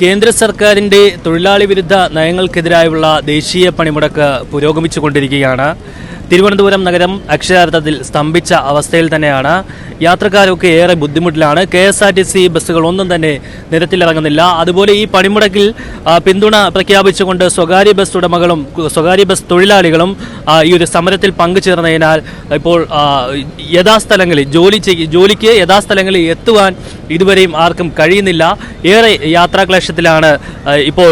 കേന്ദ്ര സർക്കാരിന്റെ തൊഴിലാളി വിരുദ്ധ നയങ്ങൾക്കെതിരായുള്ള ദേശീയ പണിമുടക്ക് പുരോഗമിച്ചുകൊണ്ടിരിക്കുകയാണ്. തിരുവനന്തപുരം നഗരം അക്ഷരാർത്ഥത്തിൽ സ്തംഭിച്ച അവസ്ഥയിൽ തന്നെയാണ്. യാത്രക്കാരൊക്കെ ഏറെ ബുദ്ധിമുട്ടിലാണ്. K S R T C ബസ്സുകൾ ഒന്നും തന്നെ നിരത്തിലിറങ്ങുന്നില്ല. അതുപോലെ ഈ പണിമുടക്കിൽ പിന്തുണ പ്രഖ്യാപിച്ചുകൊണ്ട് സ്വകാര്യ ബസ് ഉടമകളും സ്വകാര്യ ബസ് തൊഴിലാളികളും ഈ ഒരു സമരത്തിൽ പങ്കുചേർന്നതിനാൽ ഇപ്പോൾ യഥാസ്ഥലങ്ങളിൽ ജോലി ജോലിക്ക് യഥാസ്ഥലങ്ങളിൽ എത്തുവാൻ ഇതുവരെയും ആർക്കും കഴിയുന്നില്ല. ഏറെ യാത്രാക്ലേശത്തിലാണ് ഇപ്പോൾ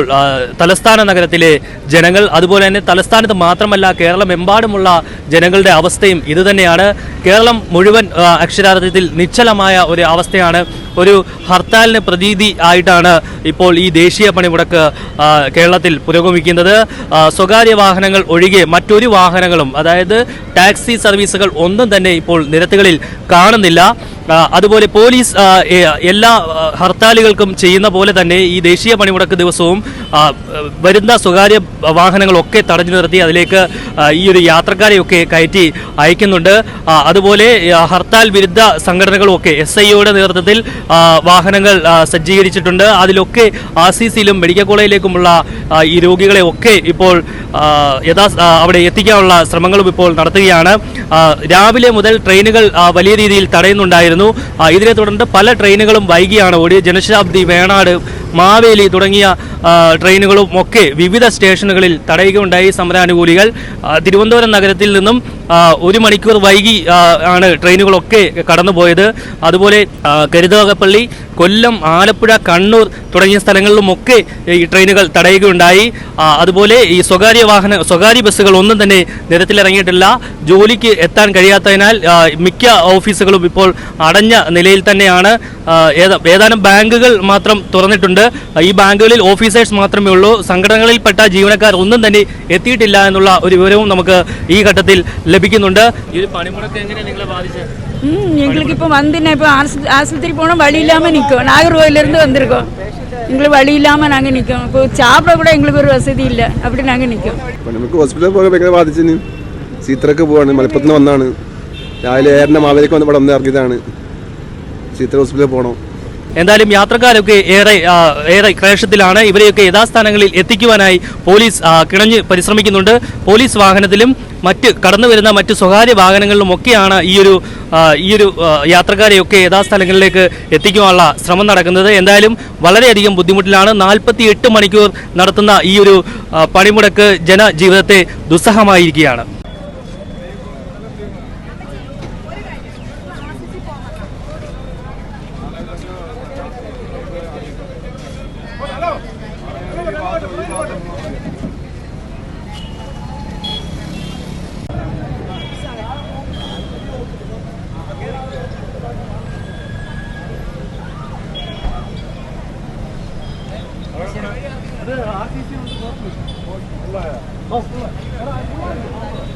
തലസ്ഥാന നഗരത്തിലെ ജനങ്ങൾ. അതുപോലെ തന്നെ തലസ്ഥാനത്ത് മാത്രമല്ല കേരളമെമ്പാടുമുള്ള ജനങ്ങളുടെ അവസ്ഥയും ഇതുതന്നെയാണ്. കേരളം മുഴുവൻ അക്ഷരാർത്ഥത്തിൽ നിശ്ചലമായ ഒരു അവസ്ഥയാണ്. ഒരു ഹർത്താലിന് പ്രതീതി ആയിട്ടാണ് ഇപ്പോൾ ഈ ദേശീയ പണിമുടക്ക് കേരളത്തിൽ പുരോഗമിക്കുന്നത്. സ്വകാര്യ വാഹനങ്ങൾ ഒഴികെ മറ്റൊരു വാഹനങ്ങളും അതായത് ടാക്സി സർവീസുകൾ ഒന്നും തന്നെ ഇപ്പോൾ നിരത്തുകളിൽ കാണുന്നില്ല. അതുപോലെ പോലീസ് എല്ലാ ഹർത്താലുകൾക്കും ചെയ്യുന്ന പോലെ തന്നെ ഈ ദേശീയ പണിമുടക്ക് ദിവസവും വരുന്ന സ്വകാര്യ വാഹനങ്ങളൊക്കെ തടഞ്ഞു നിർത്തി അതിലേക്ക് ഈ ഒരു യാത്രക്കാരെയൊക്കെ കയറ്റി അയക്കുന്നുണ്ട്. അതുപോലെ ഹർത്താൽ വിരുദ്ധ സംഘടനകളുമൊക്കെ എസ് ഐയുടെ നേതൃത്വത്തിൽ വാഹനങ്ങൾ സജ്ജീകരിച്ചിട്ടുണ്ട്. അതിലൊക്കെ ആർ സി സിയിലും മെഡിക്കൽ കോളേജിലേക്കുമുള്ള ഈ രോഗികളെ ഒക്കെ ഇപ്പോൾ യഥാ അവിടെ എത്തിക്കാനുള്ള ശ്രമങ്ങളും ഇപ്പോൾ നടത്തുകയാണ്. രാവിലെ മുതൽ ട്രെയിനുകൾ വലിയ രീതിയിൽ തടയുന്നുണ്ടായിരുന്നു. ഇതിനെ തുടർന്ന് പല ട്രെയിനുകളും വൈകിയാണ് ഓടി ജനശതാബ്ദി വേണാട് മാവേലി തുടങ്ങിയ ട്രെയിനുകളും ഒക്കെ വിവിധ സ്റ്റേഷനുകളിൽ തടയുകയുണ്ടായി. സമരാനുകൂലികൾ തിരുവനന്തപുരം നഗരത്തിൽ നിന്നും ഒരു മണിക്കൂർ വൈകി ആണ് ട്രെയിനുകളൊക്കെ കടന്നുപോയത്. അതുപോലെ കരുതകപ്പള്ളി കൊല്ലം ആലപ്പുഴ കണ്ണൂർ തുടങ്ങിയ സ്ഥലങ്ങളിലുമൊക്കെ ഈ ട്രെയിനുകൾ തടയുകയുണ്ടായി. അതുപോലെ ഈ സ്വകാര്യ വാഹന സ്വകാര്യ ബസ്സുകൾ ഒന്നും തന്നെ നിരത്തിലിറങ്ങിയിട്ടില്ല. ജോലിക്ക് എത്താൻ കഴിയാത്തതിനാൽ മിക്ക ഓഫീസുകളും ഇപ്പോൾ അടഞ്ഞ നിലയിൽ തന്നെയാണ്. ഏതാനും ബാങ്കുകൾ മാത്രം തുറന്നിട്ടുണ്ട്. ഈ ബാങ്കുകളിൽ ഓഫീസേഴ്സ് മാത്രമേ ഉള്ളൂ. സംഘടനകളിൽപ്പെട്ട ജീവനക്കാർ ഒന്നും തന്നെ എത്തിയിട്ടില്ല എന്നുള്ള ഒരു വിവരവും നമുക്ക് ഈ ഘട്ടത്തിൽ ലഭിക്കുന്നുണ്ട് ഈ ഒരു പണിമുടക്ക് എങ്ങനെ നിങ്ങളെ ബാധിച്ചത് ம் எங்களுக்கு இப்போ வந்துனேன் இப்போ ஆஸ்ப- ஆஸ்பத்திரி போனால் வழி இல்லாமல் நிற்கும் நாகர்கோவிலேருந்து வந்திருக்கோம் எங்களுக்கு வழி இல்லாமல் நாங்கள் நிற்கும் இப்போ சாப்பிட கூட எங்களுக்கு ஒரு வசதி இல்லை அப்படி நாங்கள் நிற்கும் അപ്പോൾ നമുക്ക് ഹോസ്പിറ്റലിൽ പോകാൻ ഭയങ്കര ബാധിച്ചിന് ചീത്രക്ക് പോവാണ് മലപ്പുറത്ത് നിന്ന് വന്നാണ് രാവിലെ ഏറിൻ്റെ മാവേലിക്ക് വന്ന് ഇവിടെ വന്ന് ഇറങ്ങിയതാണ് ചീത്ര ഹോസ്പിറ്റലിൽ പോകണം എന്തായാലും യാത്രക്കാരൊക്കെ ഏറെ ഏറെ ക്ലേശത്തിലാണ്. ഇവരെയൊക്കെ യഥാസ്ഥാനങ്ങളിൽ എത്തിക്കുവാനായി പോലീസ് കിണഞ്ഞ് പരിശ്രമിക്കുന്നുണ്ട്. പോലീസ് വാഹനത്തിലും മറ്റ് കടന്നു വരുന്ന മറ്റ് സ്വകാര്യ വാഹനങ്ങളിലുമൊക്കെയാണ് ഈയൊരു ഈ ഒരു ഈ ഒരു യാത്രക്കാരെയൊക്കെ യഥാസ്ഥലങ്ങളിലേക്ക് എത്തിക്കുവാനുള്ള ശ്രമം നടക്കുന്നത്. എന്തായാലും വളരെയധികം ബുദ്ധിമുട്ടിലാണ്. നാൽപ്പത്തി എട്ട് മണിക്കൂർ നടത്തുന്ന ഈയൊരു പണിമുടക്ക് ജനജീവിതത്തെ ദുസ്സഹമായിരിക്കുകയാണ്. Hadi hadi şimdi bakmış. Vallahi. Bak bunlar. Bunlar.